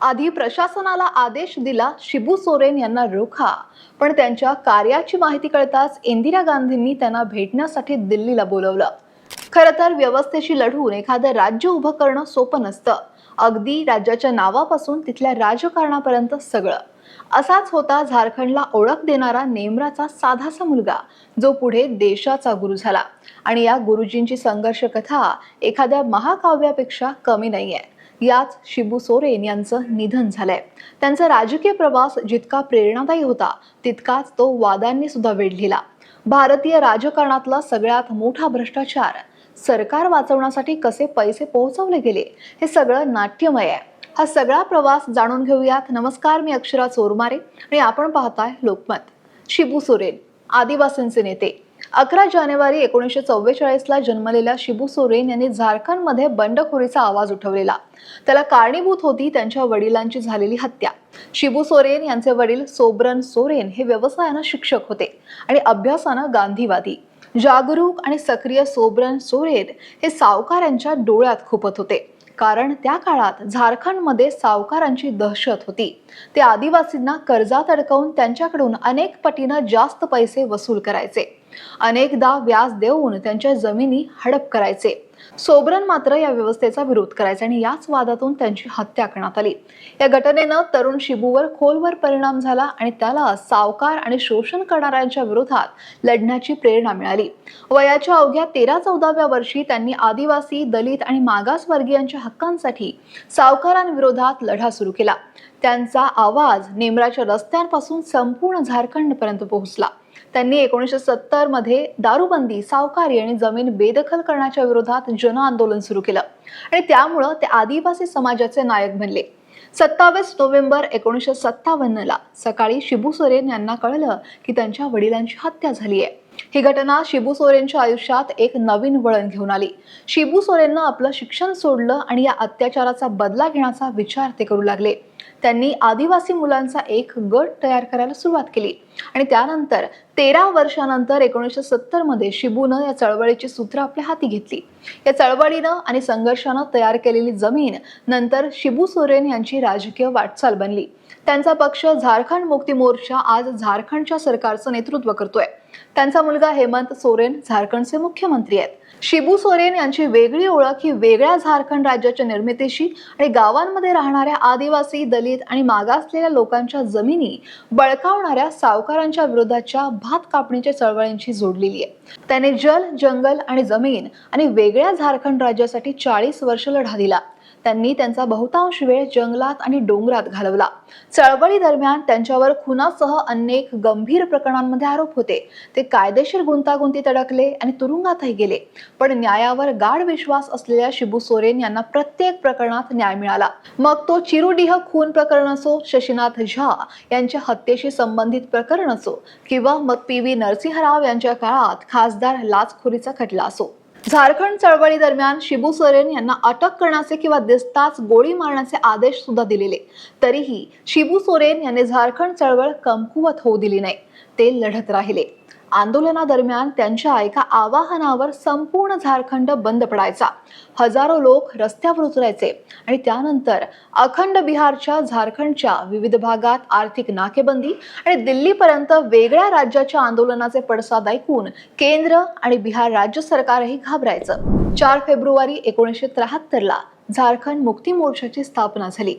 आधी प्रशासनाला आदेश दिला शिबू सोरेन यांना रोखा. पण त्यांच्या कार्याची माहिती कळताच इंदिरा गांधींनी त्यांना भेटण्यासाठी दिल्लीला बोलवलं. खरं तर व्यवस्थेशी लढून एखादं राज्य उभं करणं सोपं नसतं. अगदी राज्याच्या नावापासून तिथल्या राजकारणापर्यंत सगळं. असाच होता झारखंडला ओळख देणारा नेमराचा साधासा मुलगा जो पुढे देशाचा गुरु झाला. आणि या गुरुजींची संघर्ष कथा एखाद्या महाकाव्यापेक्षा कमी नाहीये. याच शिबू सोरेन यांचं निधन झालंय. त्यांचा राजकीय प्रवास जितका प्रेरणादायी होता तितकाच तो वादांनी सुद्धा वेढलेला. भारतीय राजकारणातला सगळ्यात मोठा भ्रष्टाचार सरकार वाचवण्यासाठी कसे पैसे पोहोचवले गेले हे सगळं नाट्यमय आहे. हा सगळा प्रवास जाणून घेऊयात. नमस्कार मी अक्षरा चोरमारे आणि आपण पाहताय लोकमत. शिबू सोरेन आदिवासींचे नेते. अकरा जानेवारी एकोणीसशे चव्वेचाळीसला जन्मलेल्या शिबू सोरेन यांनी झारखंडमध्ये बंडखोरीचा आवाज उठवलेला. त्याला कारणीभूत होती त्यांच्या वडिलांची झालेली हत्या. शिबू सोरेन यांचे वडील सोबरन सोरेन हे व्यवसायानं शिक्षक होते आणि अभ्यासानं गांधीवादी. जागरूक आणि सक्रिय सोबरन सोरेन हे सावकारांच्या डोळ्यात खुपत होते. कारण त्या काळात झारखंडमध्ये सावकारांची दहशत होती. ते आदिवासींना कर्जात अडकवून त्यांच्याकडून अनेक पटीनं जास्त पैसे वसूल करायचे. अनेकदा व्याज देऊन त्यांच्या जमिनी हडप करायचे. सोबरन मात्र या व्यवस्थेचा विरोध करायचा आणि याच वादातून त्यांची हत्या करण्यात आली. या घटनेनं तरुण शिबूवर खोलवर परिणाम झाला आणि त्याला सावकार आणि शोषण करणाऱ्यांच्या विरोधात लढण्याची प्रेरणा मिळाली. वयाच्या अवघ्या तेरा चौदाव्या वर्षी त्यांनी आदिवासी दलित आणि मागासवर्गीयांच्या हक्कांसाठी सावकारांविरोधात लढा सुरू केला. त्यांचा आवाज नेमराच्या रस्त्यांपासून संपूर्ण झारखंडपर्यंत पोहोचला. त्यांनी एकोणीसशे सत्तरमध्ये दारूबंदी सावकारी आणि जमीन बेदखल करण्याच्या विरोधात जन आंदोलन सुरू केलं. आणि त्यामुळं ते आदिवासी समाजाचे नायक बनले. सत्तावीस नोव्हेंबर एकोणीसशे सत्तावन्नला सकाळी शिबू सोरेन यांना कळलं की त्यांच्या वडिलांची हत्या झाली आहे ही घटना शिबू सोरेनच्या आयुष्यात एक नवीन वळण घेऊन आली. शिबू सोरेननं आपलं शिक्षण सोडलं आणि या अत्याचाराचा बदला घेण्याचा विचार ते करू लागले. त्यांनी आदिवासी मुलांचा एक गट तयार करायला सुरुवात केली आणि त्यानंतर तेरा वर्षानंतर एकोणीसशे सत्तरमध्ये शिबूनं या चळवळीची सूत्र आपल्या हाती घेतली. या चळवळीनं आणि संघर्षानं तयार केलेली जमीन नंतर शिबू सोरेन यांची राजकीय वाटचाल बनली. त्यांचा पक्ष झारखंड मुक्ती मोर्चा आज झारखंडच्या सरकारचं नेतृत्व करतोय. त्यांचा मुलगा हेमंत सोरेन झारखंडचे मुख्यमंत्री आहेत. शिबू सोरेन यांची वेगळी ओळख ही वेगळ्या झारखंड राज्याच्या निर्मितीशी आणि गावांमध्ये राहणाऱ्या आदिवासी दलित आणि मागासलेल्या लोकांच्या जमिनी बळकावणाऱ्या सावकारांच्या विरोधाच्या भात कापणीच्या चळवळींशी जोडलेली आहे. त्याने जल जंगल आणि जमीन आणि वेगळ्या झारखंड राज्यासाठी चाळीस वर्ष लढा दिला. त्यांनी त्यांचा बहुतांश वेळ जंगलात आणि डोंगरात घालवला. चळवळी दरम्यान त्यांच्यावर खुनासह अनेक गंभीर प्रकरणांमध्ये आरोप होते. ते कायदेशीर गुंतागुंतीत अडकले आणि तुरुंगातही गेले. पण न्यायावर गाढ विश्वास असलेल्या शिबू सोरेन यांना प्रत्येक प्रकरणात न्याय मिळाला. मग तो चिरुडीह खून प्रकरण असो शशीनाथ झा यांच्या हत्येशी संबंधित प्रकरण असो किंवा मग पी व्ही नरसिंहराव यांच्या काळात खासदार लाचखोरीचा खटला असो. झारखंड चळवळी दरम्यान शिबू सोरेन यांना अटक करण्याचे किंवा दिसताच गोळी मारण्याचे आदेश सुद्धा दिलेले. तरीही शिबू सोरेन यांनी झारखंड चळवळ कमकुवत होऊ दिली नाही. ते लढत राहिले. आंदोलनादरम्यान त्यांच्या एका आवाहनावर संपूर्ण झारखंड बंद पडायचा. हजारो लोक रस्त्यावर उतरायचे आणि त्यानंतर अखंड बिहारच्या झारखंडच्या विविध भागात आर्थिक नाकेबंदी आणि दिल्लीपर्यंत वेगळ्या राज्याच्या आंदोलनाचे पडसाद ऐकून केंद्र आणि बिहार राज्य सरकारही घाबरायचं. चार फेब्रुवारी एकोणीसशे त्र्याहत्तरला झारखंड मुक्ती मोर्चाची स्थापना झाली.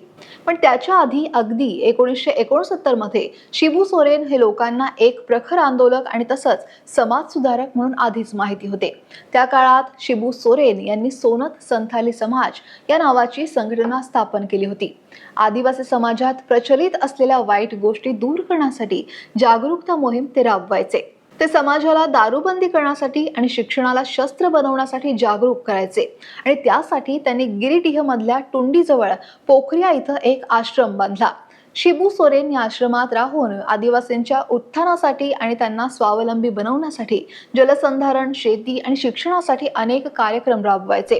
पण त्याच्या आधी अगदी एकोणीसशे एकोणसत्तरमध्ये शिबू सोरेन हे लोकांना एक प्रखर आंदोलक आणि तसंच समाज सुधारक म्हणून आधीच माहिती होते. त्या काळात शिबू सोरेन यांनी सोनत संथाली समाज या नावाची संघटना स्थापन केली होती. आदिवासी समाजात प्रचलित असलेल्या वाईट गोष्टी दूर करण्यासाठी जागरूकता मोहीम ते राबवायचे. ते समाजाला दारूबंदी करण्यासाठी आणि शिक्षणाला शस्त्र बनवण्यासाठी जागरूक करायचे. आणि त्यासाठी त्यांनी गिरिडीह मधल्या टुंडीजवळ पोखरिया इथं एक आश्रम बांधला. शिबू सोरेन या आश्रमात राहून आदिवासींच्या उत्थानासाठी आणि त्यांना स्वावलंबी बनवण्यासाठी जलसंधारण शेती आणि शिक्षणासाठी अनेक कार्यक्रम राबवायचे.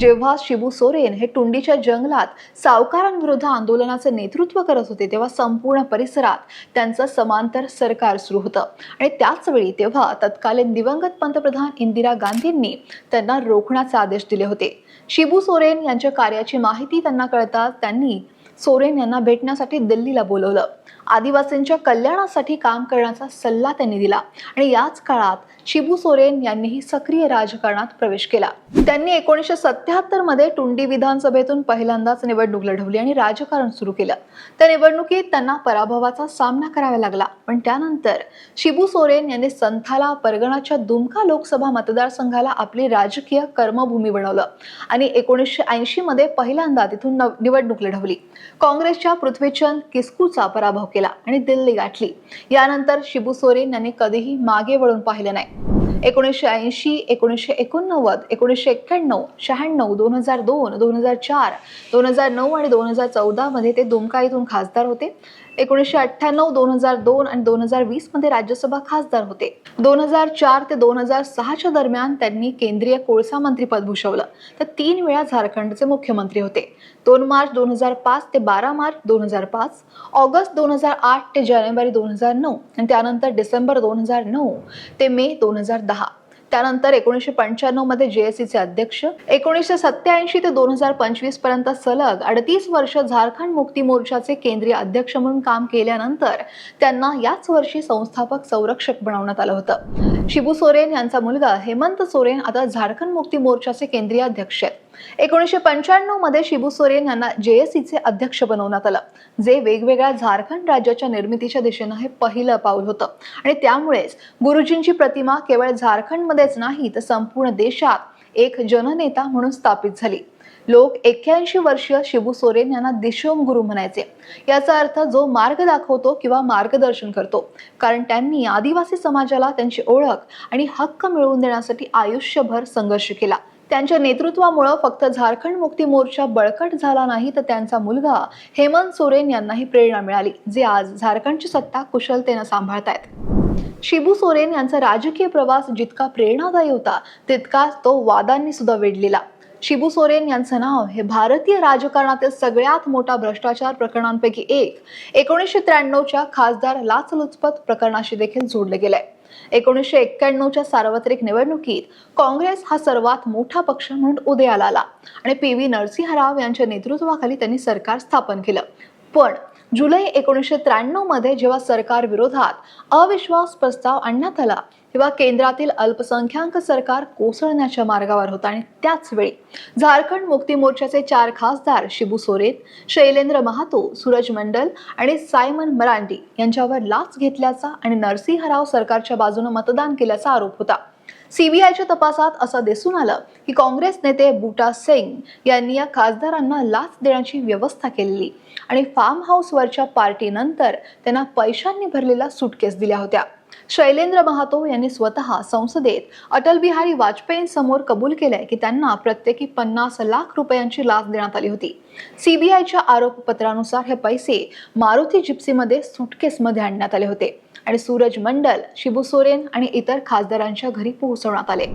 जेव्हा शिबू सोरेन हे टुंडीच्या जंगलात सावकारांविरुद्ध आंदोलनाचे नेतृत्व करत होते तेव्हा संपूर्ण परिसरात त्यांचं समांतर सरकार सुरू होतं. आणि त्याचवेळी तेव्हा तत्कालीन दिवंगत पंतप्रधान इंदिरा गांधींनी त्यांना रोखण्याचे आदेश दिले होते. शिबू सोरेन यांच्या कार्याची माहिती त्यांना कळताच त्यांनी सोरेन यांना भेटण्यासाठी दिल्लीला बोलवलं. आदिवासींच्या कल्याणासाठी काम करण्याचा सल्ला त्यांनी दिला आणि याच काळात शिबू सोरेन यांनीही सक्रिय राजकारणात प्रवेश केला. त्यांनी एकोणीसशे सत्याहत्तरमध्ये टुंडी विधानसभेतून पहिल्यांदाच निवडणूक लढवली आणि राजकारण सुरू केलं. त्या निवडणुकीत त्यांना पराभवाचा सामना करावा लागला. पण त्यानंतर शिबू सोरेन यांनी संथाला परगणाच्या दुमका लोकसभा मतदारसंघाला आपली राजकीय कर्मभूमी बनवलं आणि एकोणीसशे ऐंशी मध्ये पहिल्यांदा तिथून निवडणूक लढवली. काँग्रेसच्या पृथ्वीचंद किस्कूचा पराभव केला आणि दिल्ली गाठली. यानंतर शिबू सोरेन यांनी कधीही मागे वळून पाहिलं नाही. एकोणीसशे ऐंशी एकोणीसशे एकोणनव्वद एकोणीसशे एक्क्याण्णव शहाण्णव दोन हजार दोन दोन हजार चार दोन हजार नऊ आणि दोन हजार चौदामध्ये ते दुमका इथून खासदार होते. एकोणीसशे अठ्ठ्याण्णव दोन हजार दोन आणि दोन हजार वीसमध्ये राज्यसभा खासदार होते दोन हजार चार ते दोन हजार सहाच्या दरम्यान त्यांनी केंद्रीय कोळसा मंत्रीपद भूषवलं तर तीन वेळा झारखंडचे मुख्यमंत्री होते दोन मार्च दोन हजार पाच ते बारा मार्च दोन हजार पाच ऑगस्ट दोन हजार आठ ते जानेवारी दोन हजार नऊ आणि त्यानंतर डिसेंबर दोन हजार नऊ ते मे दोन हजार दहा त्यानंतर एकोणीसशे पंच्याण्णवमध्ये जेएससीचे अध्यक्ष एकोणीसशे सत्याऐंशी ते दोन हजार पंचवीसपर्यंत सलग अडतीस वर्ष झारखंड मुक्ती मोर्चाचे केंद्रीय अध्यक्ष म्हणून काम केल्यानंतर त्यांना याच वर्षी संस्थापक संरक्षक बनवण्यात आलं होतं. शिबू सोरेन यांचा मुलगा हेमंत सोरेन आता झारखंड मुक्ती मोर्चाचे केंद्रीय अध्यक्ष आहेत. एकोणीसशे पंच्याण्णवमध्ये शिबू सोरेन यांना जेएससीचे अध्यक्ष बनवण्यात आलं. जे वेगवेगळ्या झारखंड राज्याच्या निर्मितीच्या दिशेनं हे पहिलं पाऊल होतं. आणि त्यामुळेच गुरुजींची प्रतिमा केवळ झारखंडमध्येच नाही तर संपूर्ण देशात एक जननेता म्हणून स्थापित झाली. लोक एक्क्याऐंशी वर्षीय शिबू सोरेन यांना दिशोम गुरु म्हणायचे. याचा अर्थ जो मार्ग दाखवतो किंवा मार्गदर्शन करतो. कारण त्यांनी आदिवासी समाजाला त्यांची ओळख आणि हक्क मिळवून देण्यासाठी आयुष्यभर संघर्ष केला. त्यांच्या नेतृत्वामुळं फक्त झारखंड मुक्ती मोर्चा बळकट झाला नाही तर त्यांचा मुलगा हेमंत सोरेन यांनाही प्रेरणा मिळाली जे आज झारखंडची सत्ता कुशलतेनं सांभाळतायत. शिबू सोरेन यांचा राजकीय प्रवास जितका प्रेरणादायी होता तितकाच तो वादांनी सुद्धा वेढलेला. शिबू सोरेन यांचं नाव हे भारतीय राजकारणातील सगळ्यात मोठा भ्रष्टाचार प्रकरणांपैकी एक. एकोणीसशे त्र्याण्णवच्या खासदार लाचलुचपत प्रकरणाशी देखील जोडले गेलंय. एकोणीसशे एक्क्याण्णवच्या सार्वत्रिक निवडणुकीत काँग्रेस हा सर्वात मोठा पक्ष म्हणून उदयाला आला. आणि पी व्ही नरसिंहराव यांच्या नेतृत्वाखाली त्यांनी सरकार स्थापन केलं. पण जुलै एकोणीसशे त्र्याण्णवमध्ये जेव्हा सरकार विरोधात अविश्वास प्रस्ताव आणण्यात आला तेव्हा केंद्रातील अल्पसंख्याक सरकार कोसळण्याच्या मार्गावर होता. आणि त्याच वेळी झारखंड मुक्ती मोर्चाचे चार खासदार शिबू सोरेन शैलेंद्र महातो सूरज मंडल आणि सायमन मरांडी यांच्यावर लाच घेतल्याचा आणि नरसिंहराव सरकारच्या बाजूने मतदान केल्याचा आरोप होता. सीबीआयच्या तपासात असं दिसून आलं की काँग्रेस नेते बुटा सिंग यांनी या खासदारांना लाच देण्याची व्यवस्था केलेली आणि फार्म हाऊसवरच्या पार्टीनंतर त्यांना पैशांनी भरलेल्या सुटकेस दिल्या होत्या. शैलेंद्र महातो यांनी स्वतः संसदेत अटल बिहारी वाजपेयींसमोर कबूल केलंय की त्यांना प्रत्येकी पन्नास लाख रुपयांची लाच देण्यात आली होती. सीबीआयच्या आरोपपत्रानुसार हे पैसे मारुती जिप्सीमध्ये सुटकेसमध्ये आणण्यात आले होते. आणि सूरज मंडल शिबू सोरेन आणि इतर खासदारांच्या घरी पोहोचवण्यात आले.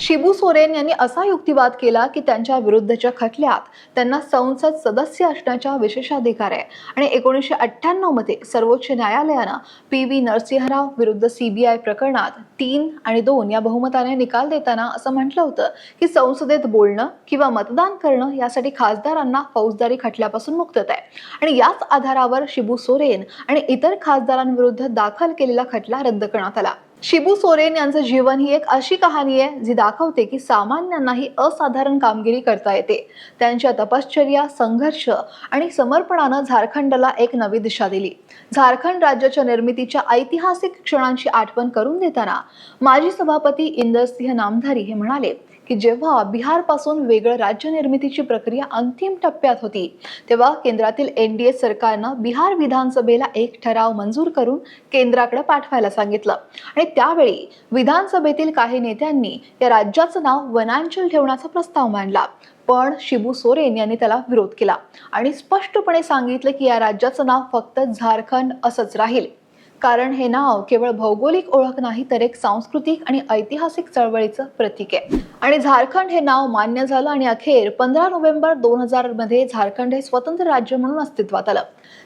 शिबू सोरेन यांनी असा युक्तिवाद केला की त्यांच्या विरुद्धच्या खटल्यात त्यांना संसद सदस्य असण्याचा विशेषाधिकार आहे. आणि एकोणीसशे अठ्ठ्याण्णवमध्ये सर्वोच्च न्यायालयानं पी व्ही नरसिंहराव विरुद्ध सीबीआय प्रकरणात तीन आणि दोन या बहुमताने निकाल देताना असं म्हटलं होतं की संसदेत बोलणं किंवा मतदान करणं यासाठी खासदारांना फौजदारी खटल्यापासून मुक्तता आहे. आणि याच आधारावर शिबू सोरेन आणि इतर खासदारांविरुद्ध दाखल केलेला खटला रद्द करण्यात आला. शिबू सोरेन यांचं जीवन ही एक अशी कहाणी आहे जी दाखवते की सामान्यांनाही असाधारण कामगिरी करता येते. त्यांच्या तपश्चर्या संघर्ष आणि समर्पणानं झारखंडला एक नवी दिशा दिली. झारखंड राज्याच्या निर्मितीच्या ऐतिहासिक क्षणांची आठवण करून देताना माजी सभापती इंदरसिंह नामधारी हे म्हणाले की जेव्हा बिहारपासून वेगळं राज्य निर्मितीची प्रक्रिया अंतिम टप्प्यात होती तेव्हा केंद्रातील एनडीए सरकारनं बिहार विधानसभेला एक ठराव मंजूर करून केंद्राकडे पाठवायला सांगितलं. आणि त्यावेळी विधानसभेतील काही नेत्यांनी या राज्याचं नाव वनांचल ठेवण्याचा प्रस्ताव मांडला. पण शिबू सोरेन यांनी त्याला विरोध केला आणि स्पष्टपणे सांगितलं की या राज्याचं नाव फक्त झारखंड असंच राहील. कारण हे नाव केवळ भौगोलिक ओळख नाही तर एक सांस्कृतिक आणि ऐतिहासिक चळवळीचं प्रतीक आहे. आणि झारखंड हे नाव मान्य झालं आणि अखेर पंधरा नोव्हेंबर दोन हजारमध्ये झारखंड हे स्वतंत्र राज्य म्हणून अस्तित्वात आलं.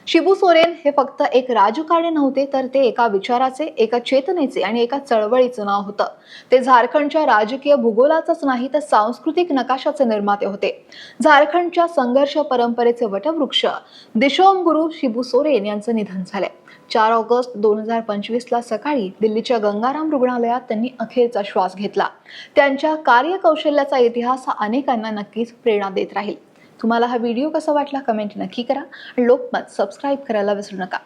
शिबू सोरेन हे फक्त एक राजकारणी नव्हते तर ते एका विचाराचे एका चेतनेचे आणि एका चळवळीचं नाव होतं. ते झारखंडच्या राजकीय भूगोलाचंच नाही तर सांस्कृतिक नकाशाचे निर्माते होते. झारखंडच्या संघर्ष परंपरेचे वटवृक्ष दिशोम गुरु शिबू सोरेन यांचं निधन झालंय. चार ऑगस्ट दोन हजार पंचवीसला सकाळी दिल्लीच्या गंगाराम रुग्णालयात त्यांनी अखेरचा श्वास घेतला. त्यांच्या कार्यकौशल्याचा इतिहास हा अनेकांना नक्कीच प्रेरणा देत राहील. तुम्हाला हा व्हिडिओ कसा वाटला कमेंट नक्की करा लोकमत सबस्क्राईब करायला विसरू नका.